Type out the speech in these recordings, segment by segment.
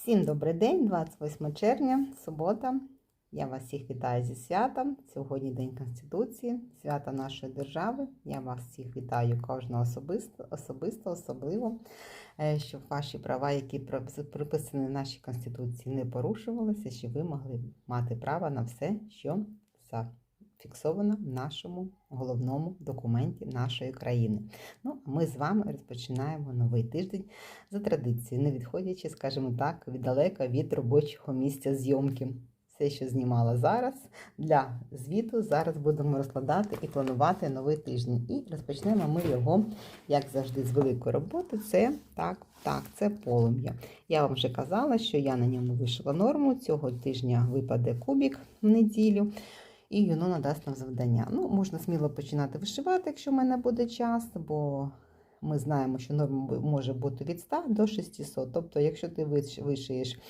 Всім добрий день, 28 червня, субота. Я вас всіх вітаю зі святом. Сьогодні День Конституції, свята нашої держави. Я вас всіх вітаю кожного особисто, особисто, особливо, е, щоб ваші права, які при- приписані в нашій Конституції, не порушувалися, щоб ви могли мати право на все, що зафіксовано в нашому головному документі нашої країни. Ну, а ми з вами розпочинаємо новий тиждень за традицією, не відходячи, скажімо так, віддалека від робочого місця зйомки. Все, що знімала зараз для звіту, зараз будемо розкладати і планувати новий тиждень. І розпочнемо ми його, як завжди, з великої роботи. Це так, так, це полум'я. Я вам вже казала, що я на ньому вишила норму. Цього тижня випаде кубік в неділю. І воно надасть нам завдання. Ну, можна сміло починати вишивати, якщо в мене буде час, бо ми знаємо, що норма може бути від 100 до 600. Тобто, якщо ти виш- вишиєш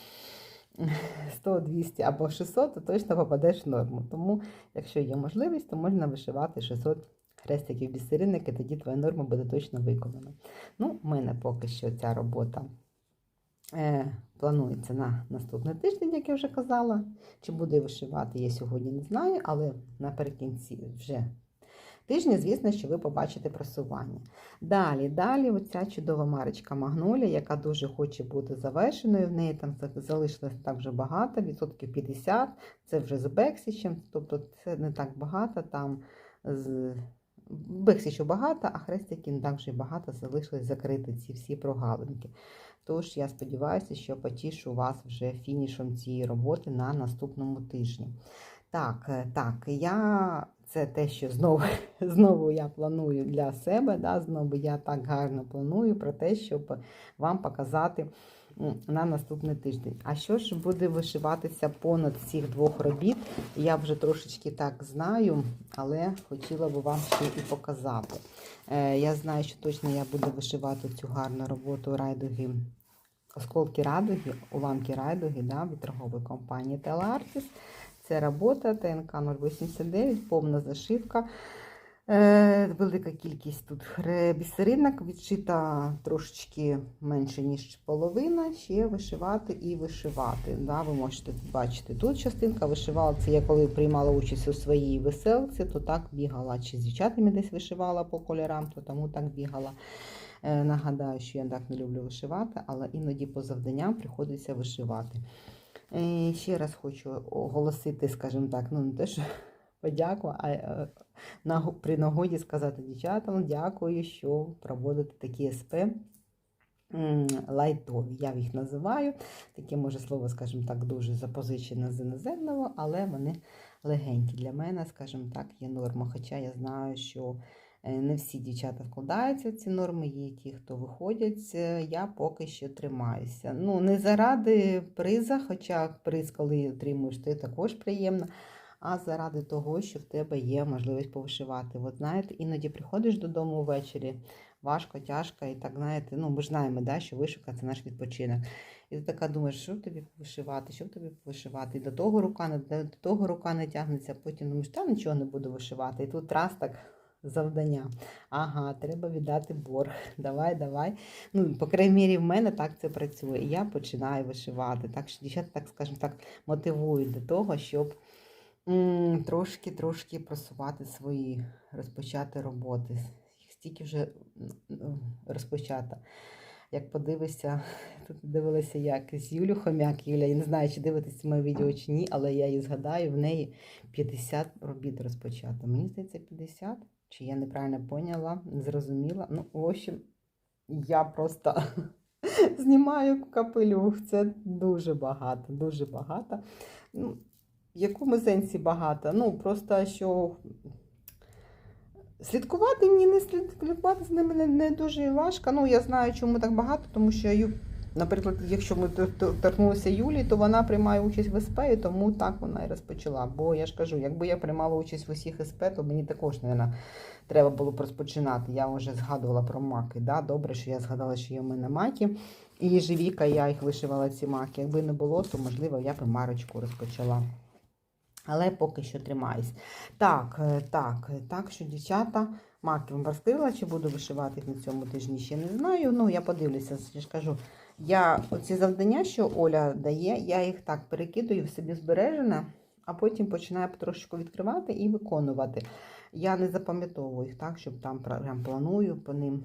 100, 200 або 600, то точно попадеш в норму. Тому, якщо є можливість, то можна вишивати 600 хрестиків бісеринок, тоді твоя норма буде точно виконана. Ну, в мене поки що ця робота планується на наступний тиждень, як я вже казала. Чи буду я вишивати, я сьогодні не знаю, але наприкінці вже тижня, звісно, що ви побачите просування. Далі, далі, оця чудова марочка Магнолія, яка дуже хоче бути завершеною. В неї там залишилось так вже багато, відсотків 50. Це вже з Бексічем, тобто це не так багато. Там з Бексічу багато, а хрестики не так вже багато залишилось закрити ці всі прогалинки. Тож я сподіваюся, що потішу вас вже фінішом цієї роботи на наступному тижні. Так, е, так, я це те, що знову, знову я планую для себе. Да, знову я так гарно планую про те, щоб вам показати на наступний тиждень. А що ж буде вишиватися понад цих двох робіт? Я вже трошечки так знаю, але хотіла би вам ще і показати. Е, Я знаю, що точно я буду вишивати цю гарну роботу райдуги. Осколки радуги, уламки райдуги да, від торгової компанії Телартіс. Це робота ТНК 089, повна зашивка. Е, велика кількість тут бісеринок, відшита трошечки менше, ніж половина. Ще вишивати і вишивати. Да, ви можете бачити тут частинка. Вишивала це я коли приймала участь у своїй веселці, то так бігала. Чи з дівчатами десь вишивала по кольорам, то тому так бігала. Е, Нагадаю, що я так не люблю вишивати, але іноді по завданням приходиться вишивати. Е, Ще раз хочу оголосити, скажімо так, ну не те, що подяку, а е, наго- при нагоді сказати дівчатам дякую, що проводите такі СП лайтові. Я їх називаю. Таке, може, слово, скажімо так, дуже запозичене з іноземного, але вони легенькі. Для мене, скажімо так, є норма. Хоча я знаю, що е, не всі дівчата вкладаються в ці норми, є ті, хто виходять. Е, Я поки що тримаюся. Ну, не заради приза, хоча приз, коли отримуєш, то також приємно. А заради того, що в тебе є можливість повишивати. От знаєте, іноді приходиш додому ввечері, важко, тяжко, і так знаєте, ну ми ж знаємо, да, що вишивка це наш відпочинок. І ти така думаєш, що тобі вишивати, що тобі вишивати. І до того рука не до того рука не тягнеться, потім думаєш, та нічого не буду вишивати. І тут раз так завдання. Ага, треба віддати борг. Давай, давай. Ну, по крайній мірі, в мене так це працює. І я починаю вишивати. Так що дівчата, так скажімо так, мотивують до того, щоб м, трошки трошки просувати свої розпочати роботи. Їх стільки вже м, розпочато. Як подивишся, тут дивилася як з Юлю Хомяк. Юля, я не знаю, чи дивитися моє відео чи ні, але я її згадаю, в неї 50 робіт розпочато. Мені здається, 50, чи я неправильно поняла, не зрозуміла. Ну, в общем, я просто знімаю капелюх. Це дуже багато, дуже багато. Ну, в якому сенсі багато? Ну, просто що слідкувати ні, не слідкувати з ними не, дуже важко. Ну, я знаю, чому так багато, тому що наприклад, якщо ми тор- тор- торкнулися Юлії, то вона приймає участь в СП, і тому так вона і розпочала. Бо я ж кажу, якби я приймала участь в усіх СП, то мені також, мабуть, треба було б розпочинати. Я вже згадувала про маки. Да? Добре, що я згадала, що є в мене маки. І живіка, я їх вишивала ці маки. Якби не було, то можливо я б марочку розпочала. Але поки що тримаюсь. Так, е, так, е, так що дівчата, маки вам розкрила, чи буду вишивати на цьому тижні, ще не знаю. Ну, я подивлюся, я ж кажу, Я оці завдання, що Оля дає, я їх так перекидую в собі збережена, а потім починаю потрошечку відкривати і виконувати. Я не запам'ятовую їх так, щоб там прям планую по ним.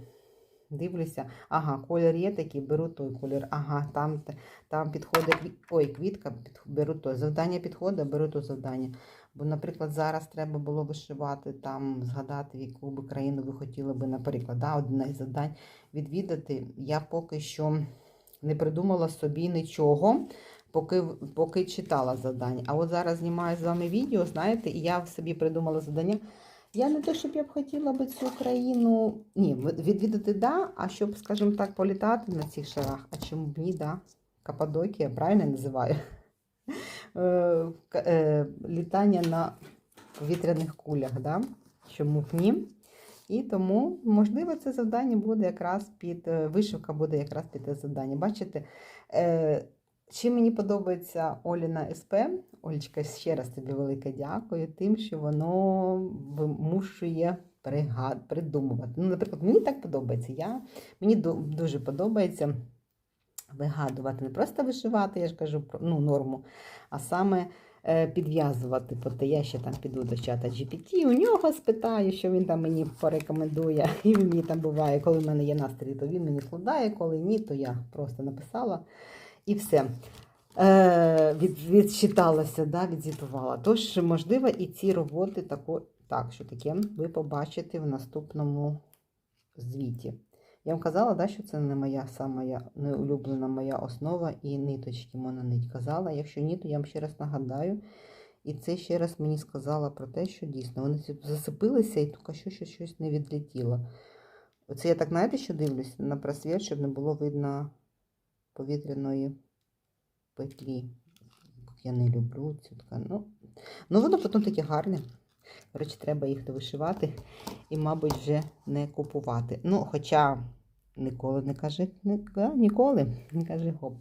Дивлюся, ага, колір є такий, беру той колір, ага, там, там підходить, ой, квітка, беру то. Завдання підходить, беру то завдання. Бо, наприклад, зараз треба було вишивати, там, згадати, яку би країну ви хотіли би, наприклад, да, одне із завдань відвідати. Я поки що не придумала собі нічого, поки, поки читала завдання. А от зараз знімаю з вами відео, знаєте, і я собі придумала завдання. Я не те, щоб я б хотіла би цю країну ні, відвідати, да, а щоб, скажімо так, політати на цих шарах. А чому б ні, да? Каппадокія, правильно називаю? Е, е, Літання на повітряних кулях, да? чому б ні? І тому, можливо, це завдання буде якраз під е, вишивка буде якраз під те завдання. Бачите, чим мені подобається Оліна СП, Олечка, ще раз тобі велике дякую, тим, що воно вимушує пригад, придумувати. Ну, наприклад, мені так подобається. Я, мені дуже подобається вигадувати, не просто вишивати, я ж кажу ну, норму, а саме е, підв'язувати. Проте я ще там піду до чата GPT, у нього спитаю, що він там мені порекомендує. І мені там буває, коли в мене є настрій, то він мені складає, коли ні, то я просто написала і все. Е, від, відчиталася, да, відзвітувала. Тож, можливо, і ці роботи тако, так, що таке ви побачите в наступному звіті. Я вам казала, да, що це не моя сама неулюблена моя основа і ниточки мононить. Казала, якщо ні, то я вам ще раз нагадаю. І це ще раз мені сказала про те, що дійсно вони засипилися і тільки що щось, щось не відлетіло. Оце я так, знаєте, що дивлюсь на просвіт, щоб не було видно повітряної петлі. Я не люблю цю ткань. Ну, ну воно потім таке гарне. Коротше, треба їх довишивати і, мабуть, вже не купувати. Ну, хоча ніколи не а, ніколи не кажи гоп.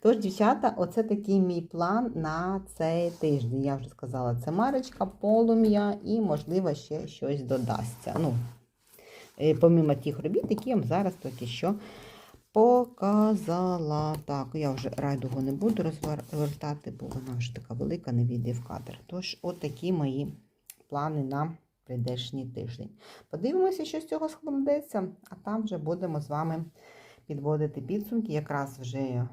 Тож, дівчата, оце такий мій план на цей тиждень. Я вже сказала, це марочка, полум'я і, можливо, ще щось додасться. Ну, е, помимо тих робіт, які я вам зараз тільки що показала. Так, я вже райдугу не буду розвертати, бо вона вже така велика, не війде в кадр. Тож, от мої плани на прийдешній тиждень. Подивимося, що з цього складеться, а там вже будемо з вами підводити підсумки. Якраз вже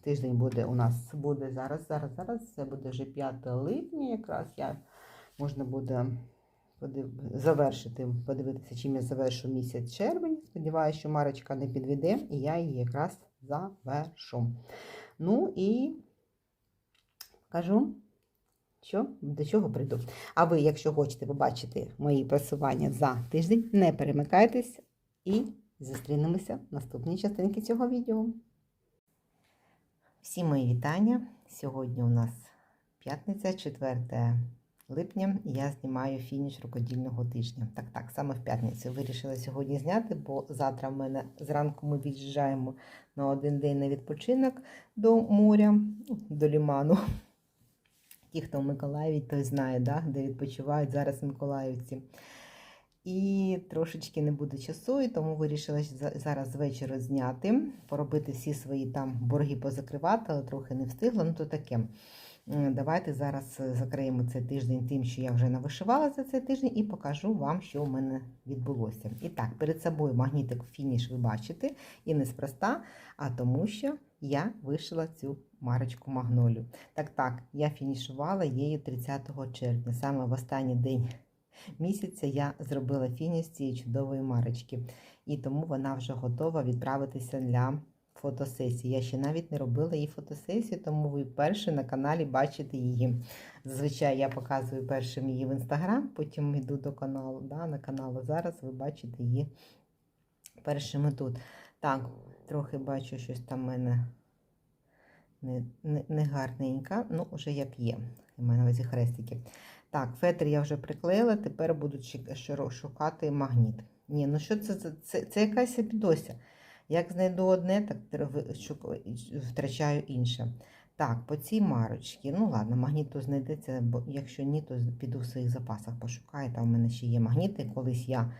тиждень буде у нас буде зараз, зараз, зараз. Це буде вже 5 липня. Якраз я можна буде. Завершити, подивитися, чим я завершу місяць червень. Сподіваюся, що Марочка не підведе, і я її якраз завершу. Ну і кажу що до чого прийду. А ви, якщо хочете побачити мої просування за тиждень, не перемикайтесь і зустрінемося в наступній частинці цього відео. Всі мої вітання. Сьогодні у нас п'ятниця, 4 липня, я знімаю фініш рукодільного тижня. Так, так, саме в п'ятницю вирішила сьогодні зняти, бо завтра в мене зранку ми від'їжджаємо на один день на відпочинок до моря, до ліману. Ті, хто в Миколаєві, той знає, да, де відпочивають зараз миколаївці. І трошечки не буде часу, і тому вирішила зараз з вечора зняти, поробити всі свої там борги позакривати, але трохи не встигла. Ну то таке. М, Давайте зараз е, закриємо цей тиждень тим, що я вже навишивала за цей тиждень, і покажу вам, що в мене відбулося. І так, перед собою магнітик фініш ви бачите, і неспроста, а тому що я вишила цю марочку магнолію. Так, так, я фінішувала її 30 червня. Саме в останній день місяця я зробила фініш цієї чудової марочки. І тому вона вже готова відправитися для фотосесії. Я ще навіть не робила її фотосесію, тому ви перше на каналі бачите її. Зазвичай я показую першим її в інстаграм, потім йду до каналу. Да, на канал. А Зараз ви бачите її першими тут. Так, трохи бачу, щось там в мене не, не, не ну, вже як є. У мене на хрестики. Так, фетр я вже приклеїла, тепер буду шукати магніт. Ні, ну що це? Це, це, це якась підося. Як знайду одне, так втрачаю інше. Так, по цій марочці. Ну ладно, магніту знайдеться, бо якщо ні, то піду в своїх запасах пошукаю. Там в мене ще є магніти. Колись я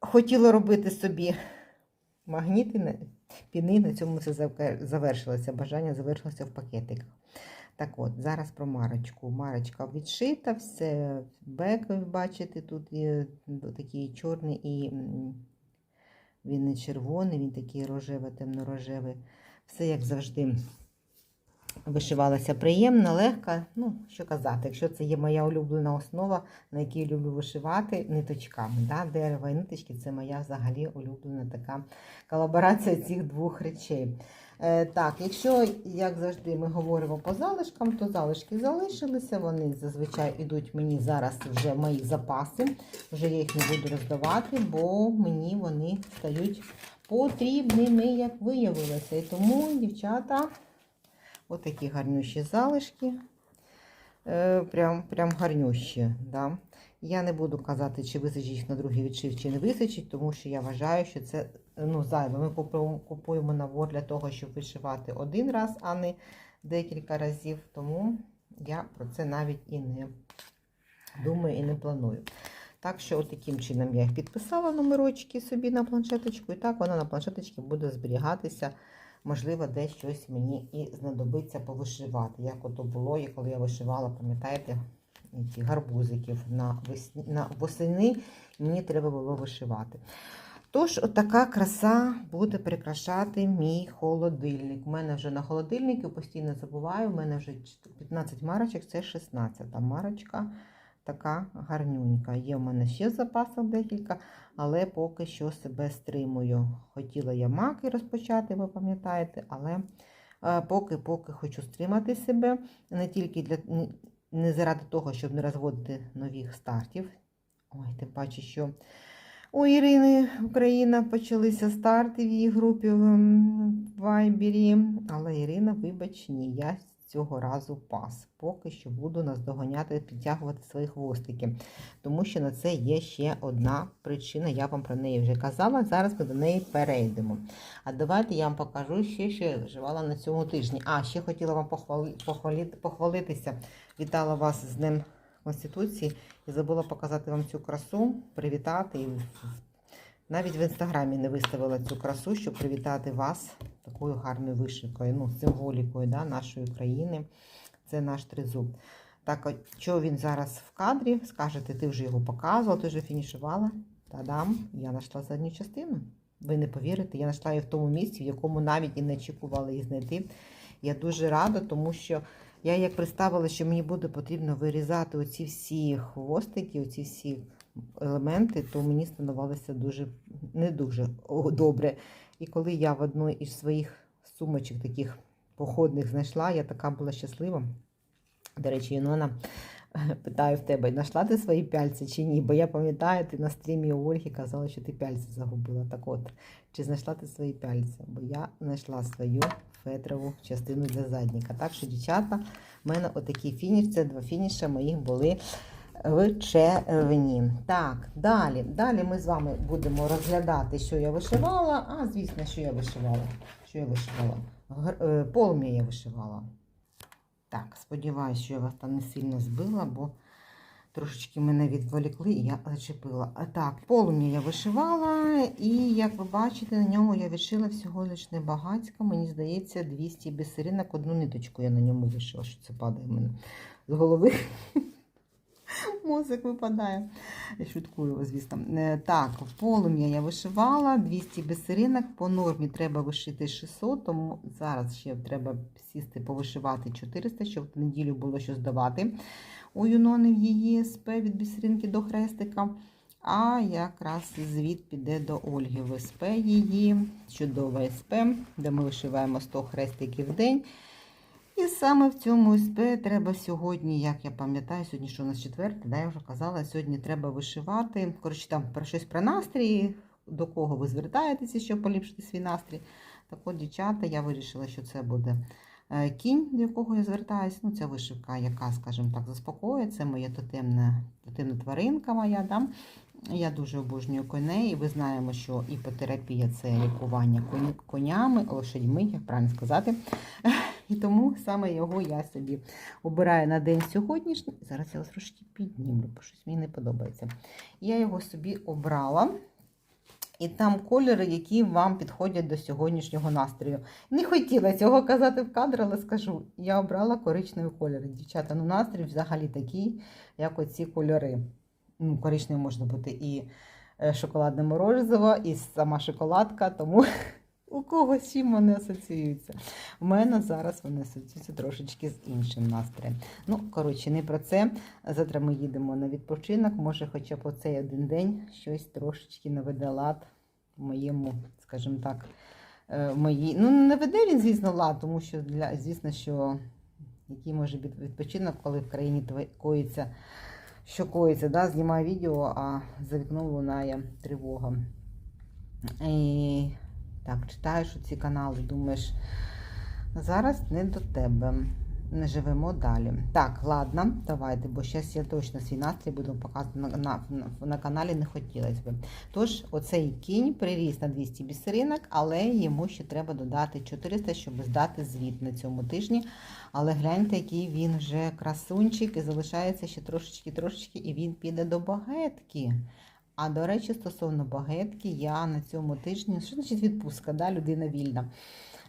хотіла робити собі магніти, піни. На цьому все завершилося. Бажання завершилося в пакетиках. Так от, зараз про марочку. Марочка відшита, все бек, ви бачите, тут є такий чорний і він не червоний, він такий рожевий, темно-рожевий. Все як завжди. Вишивалася приємно, легко. Ну, що казати, якщо це є моя улюблена основа, на якій люблю вишивати ниточками. Да? Дерево і ниточки це моя взагалі улюблена така колаборація цих двох речей. Е, так, якщо, як завжди, ми говоримо по залишкам, то залишки залишилися, вони зазвичай йдуть мені зараз вже мої запаси. Вже я їх не буду роздавати, бо мені вони стають потрібними, як виявилося. І тому, дівчата. Отакі гарнющі залишки. Е, Прям прям гарнющі. Да? Я не буду казати, чи висичить їх на другий відшив, чи не висичить, тому що я вважаю, що це ну, зайве. Ми купуємо, набор для того, щоб вишивати один раз, а не декілька разів. Тому я про це навіть і не думаю, і не планую. Так що, таким чином я їх підписала номерочки собі на планшеточку, і так вона на планшеточці буде зберігатися можливо, десь щось мені і знадобиться повишивати. Як ото було, і коли я вишивала, пам'ятаєте, гарбузиків на весні, на восени мені треба було вишивати. Тож, отака краса буде прикрашати мій холодильник. У мене вже на холодильнику постійно забуваю, у мене вже 15 марочок, це 16 марочка. Така гарнюнька. Є в мене ще в декілька, але поки що себе стримую. Хотіла я маки розпочати, ви пам'ятаєте, але поки-поки хочу стримати себе не тільки для не заради того, щоб не розводити нових стартів. Ой, тим паче, що у Ірини Україна почалися старти в її групі в Вайбері. Але Ірина, вибач, ні, я цього разу пас. Поки що буду наздоганяти, підтягувати свої хвостики. Тому що на це є ще одна причина, я вам про неї вже казала. Зараз ми до неї перейдемо. А давайте я вам покажу ще, що я вживала на цьому тижні. А, ще хотіла вам похвали, похвалити, похвалитися. Вітала вас з Днем Конституції і забула показати вам цю красу, привітати. Навіть в інстаграмі не виставила цю красу, щоб привітати вас такою гарною вишивкою, ну, символікою да, нашої країни. Це наш тризуб. Так, що він зараз в кадрі? Скажете, ти вже його показувала, ти вже фінішувала. Та-дам, я знайшла задню частину. Ви не повірите, я знайшла її в тому місці, в якому навіть і не очікувала її знайти. Я дуже рада, тому що я як представила, що мені буде потрібно вирізати оці всі хвостики, оці всі елементи, то мені становилося дуже не дуже добре. І коли я в одну із своїх сумочок таких походних знайшла, я така була щаслива. До речі, Юнона питаю в тебе, знайшла ти свої пяльці чи ні? Бо я пам'ятаю, ти на стрімі у Ольги казала, що ти пяльці загубила. Так от, чи знайшла ти свої пяльці? Бо я знайшла свою фетрову частину для задніка. Так що, дівчата, в мене отакий фініш, це два фініші моїх були в червні. Так, далі. Далі ми з вами будемо розглядати, що я вишивала. А, звісно, що я вишивала. Що я вишивала? Е, полум'я я вишивала. Так, сподіваюся, що я вас там не сильно збила, бо трошечки мене відволікли і я зачепила. А так, полум'я я вишивала, і, як ви бачите, на ньому я вишила всього лише небагацько. Мені здається, 200 бісеринок, одну ниточку я на ньому вишила, що це падає в мене з голови. Мозок випадає. Я шуткую, звісно. Е, так, полум'я я вишивала 200 бисеринок. По нормі треба вишити 600, тому зараз ще треба сісти повишивати 400, щоб в неділю було що здавати у Юнони в її СП від бісеринки до хрестика. А якраз звіт піде до Ольги в СП її, чудова СП, де ми вишиваємо 100 хрестиків в день. І саме в цьому СП треба сьогодні, як я пам'ятаю, сьогодні що у нас четверте, да, я вже казала, сьогодні треба вишивати. Коротше, там про щось про настрій, до кого ви звертаєтеся, щоб поліпшити свій настрій. Так от, дівчата, я вирішила, що це буде кінь, до якого я звертаюся. Ну, Це вишивка, яка, скажімо так, заспокоює. Це моя тотемна, тотемна тваринка моя. Да? Я дуже обожнюю коней, і ви знаємо, що іпотерапія це лікування конями, лошадьми, як правильно сказати. І тому саме його я собі обираю на день сьогоднішній. Зараз я його трошки піднімлю, бо щось мені не подобається. Я його собі обрала. І там кольори, які вам підходять до сьогоднішнього настрою. Не хотіла цього казати в кадр, але скажу, я обрала коричневі кольори. Дівчата, ну настрій взагалі такий, як оці кольори. Ну, коричневий можна бути і е, шоколадне морозиво, і сама шоколадка, тому у когось чим вони асоціюються. У мене зараз вони асоціюються трошечки з іншим настроєм. Ну, коротше, не про це. Завтра ми їдемо на відпочинок. Може, хоча б оцей один день щось трошечки наведе лад в моєму, скажімо так, е, моїй. Ну, не веде він, звісно, лад, тому що для, звісно, що який може бути відпочинок, коли в країні коїться, що коїться, да? знімаю відео, а за вікном лунає тривога. І так, читаєш ці канали, думаєш, зараз не до тебе. Не живемо далі. Так, ладно, давайте, бо зараз я точно свій настрій буду показувати на, на, на каналі, не хотілося б. Тож, оцей кінь приріс на 200 бісеринок, але йому ще треба додати 400, щоб здати звіт на цьому тижні. Але гляньте, який він вже красунчик, і залишається ще трошечки-трошечки, і він піде до багетки. А до речі, стосовно багетки, я на цьому тижні, що значить відпустка, да? людина вільна.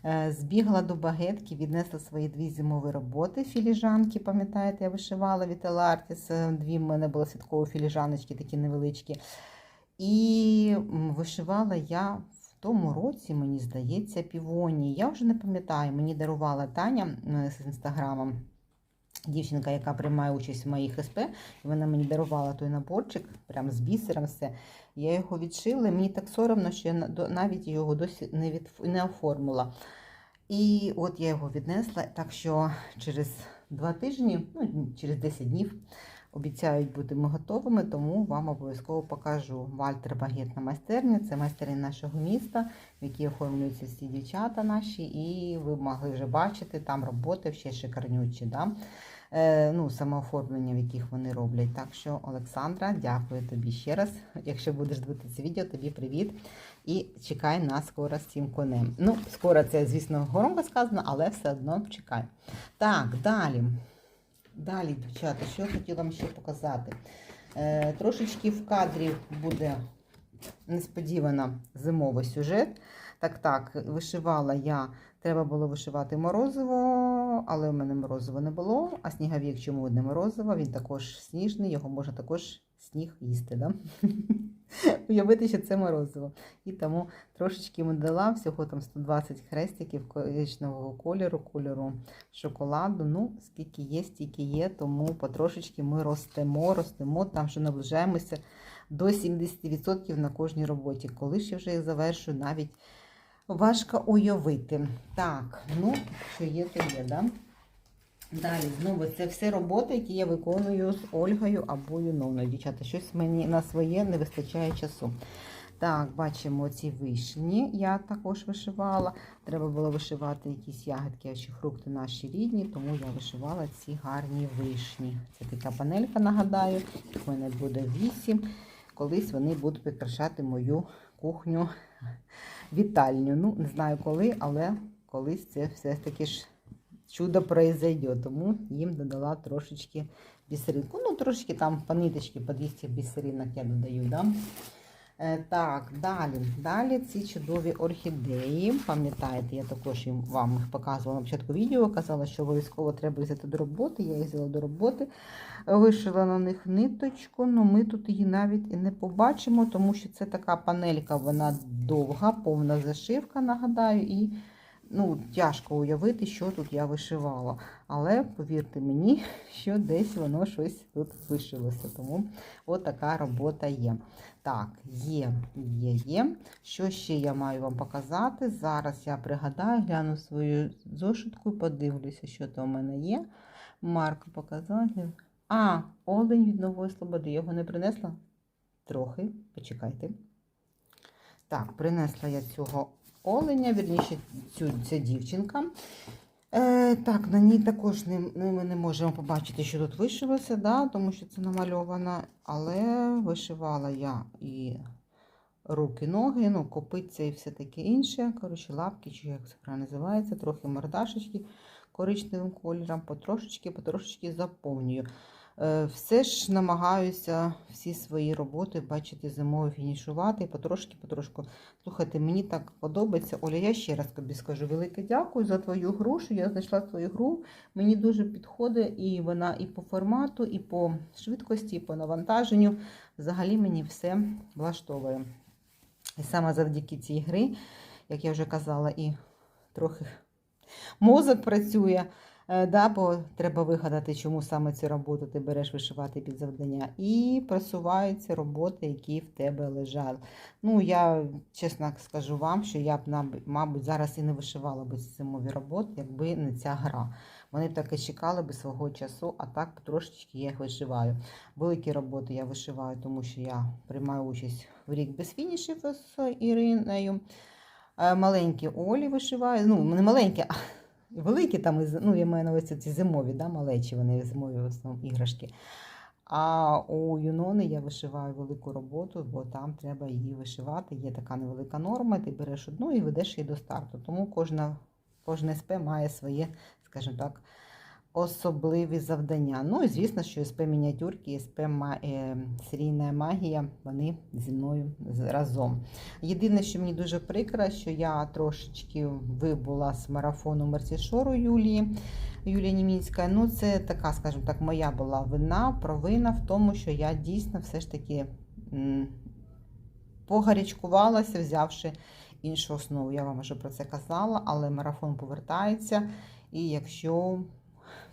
Е, Збігла до багетки, віднесла свої дві зимові роботи, філіжанки, пам'ятаєте, я вишивала від Елартіс, дві в мене були святкові філіжаночки, такі невеличкі. І вишивала я в тому році, мені здається, півоні. Я вже не пам'ятаю, мені дарувала Таня е, з інстаграмом. Дівчинка, яка приймає участь в моїх СП, вона мені дарувала той наборчик, прям з бісером все. Я його відшила, мені так соромно, що я навіть його досі не, від, не оформила. І от я його віднесла, так що через два тижні, ну, через 10 днів, обіцяють бути ми готовими, тому вам обов'язково покажу. Вальтер Багетна майстерня, це майстерня нашого міста, в якій оформлюються всі дівчата наші, і ви могли вже бачити, там роботи ще шикарнючі. Да? Е, ну, самооформлення, в яких вони роблять. Так що, Олександра, дякую тобі ще раз. Якщо будеш дивитися це відео, тобі привіт. І чекай нас скоро з цим конем. Ну, скоро це, звісно, громко сказано, але все одно чекай. Так, далі. Далі, дівчата, що я хотіла вам ще показати. Е, трошечки в кадрі буде несподівано зимовий сюжет. Так, так, вишивала я. Треба було вишивати морозиво, але в мене морозива не було. А сніговік чому не морозиво? Він також сніжний, його можна також сніг їсти. Да? Уявити, що це морозиво. І тому трошечки дала всього там 120 хрестиків коричневого кольору, кольору шоколаду. Ну, скільки є, стільки є, тому потрошечки ми ростемо, ростемо, там що наближаємося до 70% на кожній роботі. Коли я вже їх завершую, навіть важко уявити. Так, ну, що є, то є, да? Далі, знову, це все роботи, які я виконую з Ольгою або Юновною. Дівчата, щось мені на своє не вистачає часу. Так, бачимо ці вишні. Я також вишивала. Треба було вишивати якісь ягодки чи фрукти наші рідні, тому я вишивала ці гарні вишні. Це така панелька, нагадаю, їх в мене буде вісім. Колись вони будуть прикрашати мою кухню вітальню. Ну, не знаю коли, але колись це все таки ж чудо произойде. Тому їм додала трошечки бісеринку. Ну, трошечки там по ниточці, по 200 бісеринок я додаю. Да? Е, Так, далі. Далі ці чудові орхідеї. Пам'ятаєте, я також вам їх показувала на початку відео. Казала, що обов'язково треба взяти до роботи. Я їх взяла до роботи, вишила на них ниточку, але ми тут її навіть і не побачимо, тому що це така панелька, вона довга, повна зашивка, нагадаю, і ну, тяжко уявити, що тут я вишивала. Але повірте мені, що десь воно щось тут вишилося. Тому от така робота є. Так, є, є, є. Що ще я маю вам показати? Зараз я пригадаю, гляну свою зошитку подивлюся, що то в мене є. Марко показав. А, олень від нової слободи. Його не принесла? Трохи, почекайте. Так, принесла я цього оленя, вірніше, цю, ця дівчинка. Е, так, на ній також не, не, ми не можемо побачити, що тут вишилося, да, тому що це намальовано. Але вишивала я і руки, ноги, ну, копиця і все таке інше. Коротше, лапки, чи як це правильно називається, трохи мордашечки коричневим кольором, потрошечки, потрошечки заповнюю. Е, Все ж намагаюся всі свої роботи, бачите, зимою фінішувати, потрошки, потрошку. Слухайте, мені так подобається. Оля, я ще раз тобі скажу велике дякую за твою гру, що я знайшла твою гру. Мені дуже підходить, і вона і по формату, і по швидкості, і по навантаженню. Взагалі мені все влаштовує. І саме завдяки цій гри, як я вже казала, і трохи мозок працює. Е, Да, бо треба вигадати, чому саме цю роботу ти береш вишивати під завдання. І просуваються роботи, які в тебе лежали. Ну, я чесно скажу вам, що я б, мабуть, зараз і не вишивала ці зимові роботи, якби не ця гра. Вони б так і чекали би свого часу, а так трошечки я їх вишиваю. Великі роботи я вишиваю, тому що я приймаю участь в рік без фінішів з Іриною. Е, Маленькі Олі вишиваю. Ну, не маленькі, а великі там, ну, я маю на увазі ці зимові, да, малечі, вони зимові в основному іграшки. А у Юнони я вишиваю велику роботу, бо там треба її вишивати. Є така невелика норма, ти береш одну і ведеш її до старту. Тому кожна, кожна СП має своє, скажімо так, особливі завдання. Ну і звісно, що СП мініатюрки, СП е, серійна магія, вони зі мною разом. Єдине, що мені дуже прикро, що я трошечки вибула з марафону Мерсішору Юлії. Юлія Німінська. Ну, це така, скажімо так, моя була вина, провина в тому, що я дійсно все ж таки погарячкувалася, взявши іншу основу. Я вам вже про це казала, але марафон повертається. І якщо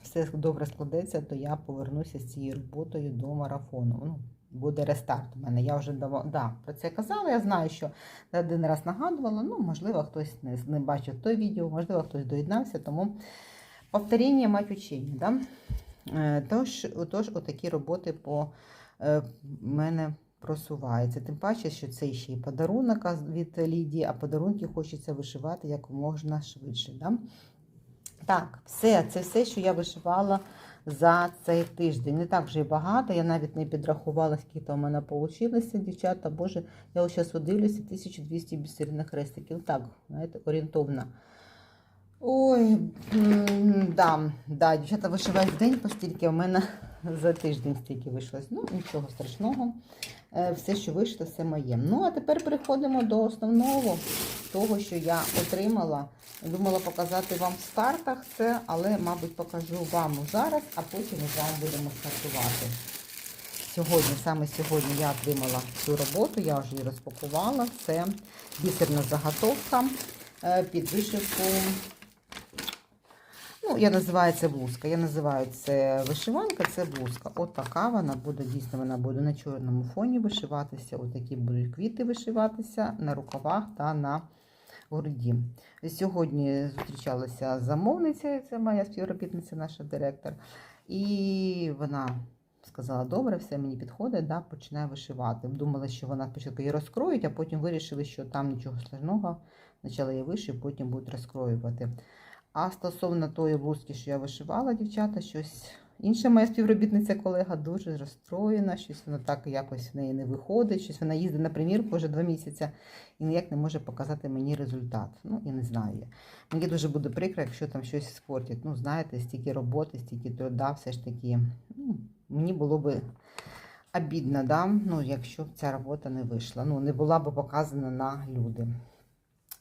все добре складеться, то я повернуся з цією роботою до марафону. Ну, буде рестарт у мене. Я вже давав, да, про це казала. Я знаю, що один раз нагадувала. Ну, можливо, хтось не, не бачив той відео, можливо, хтось доєднався, тому повторення мать учення. Да? Е, Тож, отож, отакі роботи по е, мене просуваються. Тим паче, що це ще й подарунок від Лідії, а подарунки хочеться вишивати як можна швидше. Да? Так, все, це все, що я вишивала за цей тиждень. Не так вже й багато. Я навіть не підрахувала, скільки у мене вийшло, дівчата. Боже, я ось зараз дивлюся, 1200 бісерних хрестиків. Так, знаєте, орієнтовно. Ой, да, да, дівчата вишивають в день постільки, в мене за тиждень стільки вийшло. Ну, нічого страшного. Е, Все, що вийшло, все моє. Ну, а тепер переходимо до основного того, що я отримала. Думала показати вам в стартах це, але, мабуть, покажу вам зараз, а потім з вами будемо стартувати. Сьогодні, саме сьогодні я отримала цю роботу, я вже її розпакувала. Це бісерна заготовка е, під вишивку. Ну, я називаю це блузка. Я називаю це вишиванка, це блузка. От така вона буде, дійсно, вона буде на чорному фоні вишиватися. Ось такі будуть квіти вишиватися на рукавах та на груді. Сьогодні зустрічалася з замовницею, це моя співробітниця, наша директор. І вона сказала, добре, все мені підходить, да, починає вишивати. Думала, що вона спочатку її розкроють, а потім вирішили, що там нічого складного. Спочатку я вишив, потім будуть розкроювати. А стосовно тої блузки, що я вишивала, дівчата, щось інша моя співробітниця колега дуже розстроєна, щось вона так якось в неї не виходить, щось вона їздить на примірку вже два місяці і ніяк не може показати мені результат. Ну, я не знаю. Мені дуже буде прикро, якщо там щось спортять. Ну, знаєте, стільки роботи, стільки труда, все ж таки. Ну, мені було би обідно, да? ну, якщо б ця робота не вийшла. Ну, не була б показана на люди.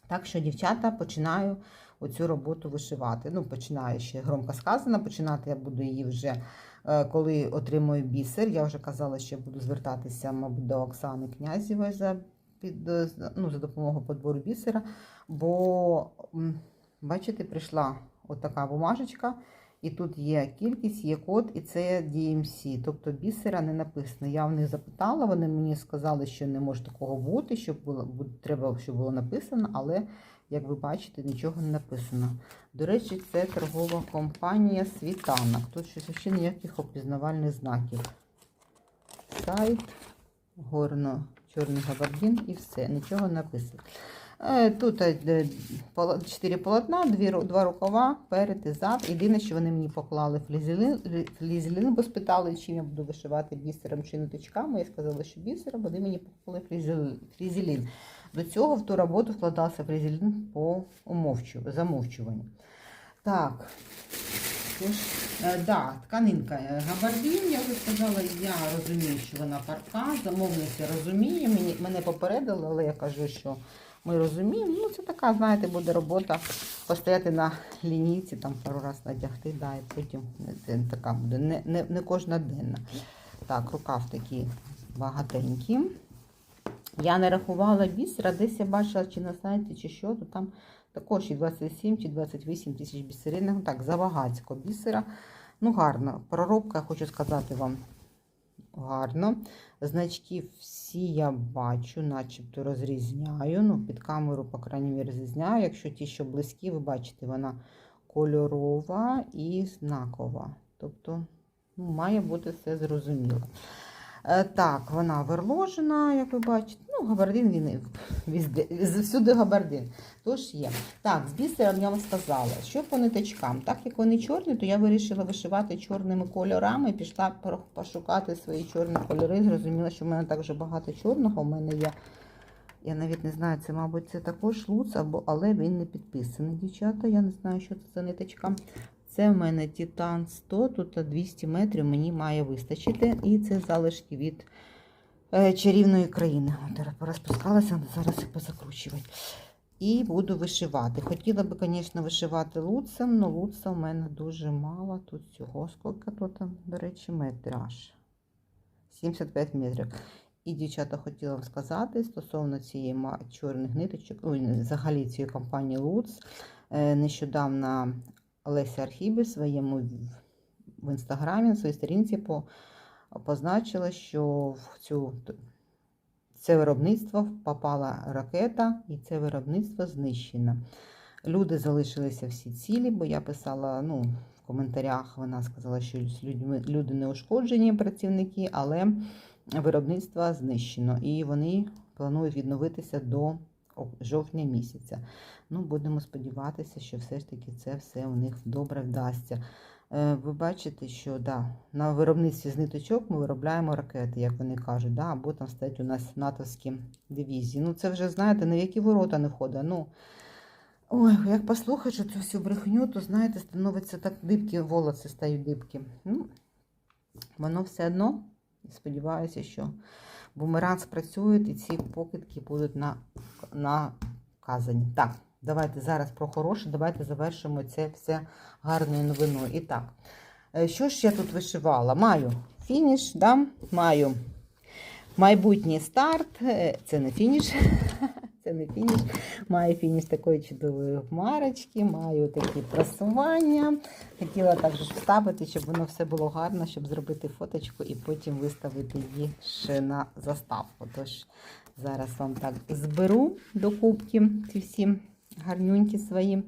Так що, дівчата, починаю оцю роботу вишивати. Ну, починаю ще громко сказано, починати я буду її вже, е, коли отримую бісер. Я вже казала, що буду звертатися, мабуть, до Оксани Князєвої за, під, е, ну, за допомогою подбору бісера. Бо, бачите, прийшла отака бумажечка. І тут є кількість, є код, і це DMC, тобто бісера не написано. Я в них запитала, вони мені сказали, що не може такого бути, щоб було, треба, щоб було написано, але, як ви бачите, нічого не написано. До речі, це торгова компанія Світанок. Тут щось ще ніяких опізнавальних знаків. Сайт, горно, чорний габардін і все, нічого не написано. Е, Тут е, де чотири полотна, два рукава, перед і зад. Єдине, що вони мені поклали флізелин, бо спитали, чим я буду вишивати бісером чи ниточками. Я сказала, що бісером, вони мені поклали флізелин. До цього в ту роботу вкладався флізелин по замовчуванню. Так, Тож, е, да, тканинка е, габардин, я вже сказала, я розумію, що вона парка, замовниця розуміє, мені, мене попередили, але я кажу, що ми розуміємо. Ну, це така, знаєте, буде робота постояти на лінійці, там пару раз надягти, да, і потім е, така буде, не, не, не кожна денна. Так, рукав такий багатенький. Я не рахувала бісера, десь я бачила, чи на сайті, чи що, то там також і 27 чи 28 тисяч бісеринок. Ну так, забагацько бісера. Ну, гарно. Проробка, хочу сказати вам, гарно. Значки всі я бачу, начебто розрізняю. Ну, під камеру, по крайній мірі, розрізняю. Якщо ті, що близькі, ви бачите, вона кольорова і знакова. Тобто, ну, має бути все зрозуміло. Е, Так, вона верложена, як ви бачите. Ну, габардин він всюди габардин. Тож є. Так, з бісером я вам сказала, що по ниточкам. Так як вони чорні, то я вирішила вишивати чорними кольорами. Пішла пошукати свої чорні кольори. Зрозуміла, що в мене так вже багато чорного. У мене є. Я навіть не знаю, це, мабуть, це також луц, або, але він не підписаний, дівчата. Я не знаю, що це за ниточка. Це в мене Титан 100, тут 200 метрів мені має вистачити. І це залишки від е, чарівної країни. От зараз їх позакручувати. І буду вишивати. Хотіла би, звісно, вишивати луцем, але луца в мене дуже мало. Тут цього, скільки тут, там, до речі, метраж. 75 метрів. І, дівчата, хотіла вам сказати стосовно цієї чорних ниточок, взагалі цієї компанії Луц. Е, Нещодавно Олеся Архібі в своєму в- інстаграмі, на своїй сторінці по, позначила, що в цю це виробництво попала ракета, і це виробництво знищено. Люди залишилися всі цілі, бо я писала ну, в коментарях, вона сказала, що людьми, люди не ушкоджені працівники, але виробництво знищено. І вони планують відновитися до жовтня місяця. Ну, будемо сподіватися, що все ж таки це все у них добре вдасться. Е, Ви бачите, що да, на виробництві з ниточок ми виробляємо ракети, як вони кажуть, да, або там стоять у нас натовські дивізії. Ну, це вже, знаєте, на які ворота не входить. Ну, ой, як послухаєш цю всю брехню, то, знаєте, становиться так дибки, волоси стають дибки. Ну, воно все одно, сподіваюся, що бумеранг спрацює і ці покидки будуть на, наказані. Так, давайте зараз про хороше, давайте завершимо це все гарною новиною. І так, е, що ж я тут вишивала? Маю фініш, да? маю майбутній старт. Е, Це не фініш. Це не фініш. Маю фініш такої чудової хмарочки, маю такі просування. Хотіла також вставити, щоб воно все було гарно, щоб зробити фоточку і потім виставити її ще на заставку. Тож зараз вам так зберу до кубки ці всі гарнюнькі свої.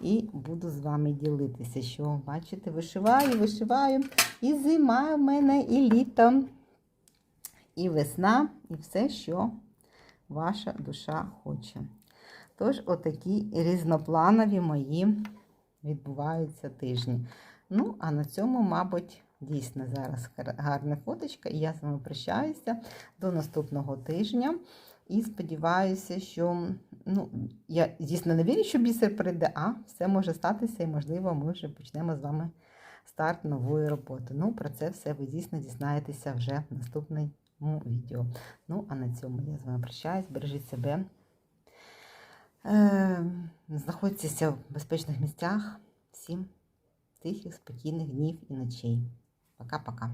І буду з вами ділитися, що бачите, вишиваю, вишиваю. І зима в мене, і літо, і весна, і все, що ваша душа хоче. Тож, отакі різнопланові мої відбуваються тижні. Ну, а на цьому, мабуть, дійсно зараз гарна фоточка. І я з вами прощаюся до наступного тижня. І сподіваюся, що ну, я дійсно не вірю, що бісер прийде, а все може статися, і, можливо, ми вже почнемо з вами старт нової роботи. Ну, про це все ви дійсно дізнаєтеся вже в наступному відео. Ну, а на цьому я з вами прощаюсь. Бережіть себе. Е, знаходьтеся в безпечних місцях. Всім тихих, спокійних днів і ночей. Пока-пока.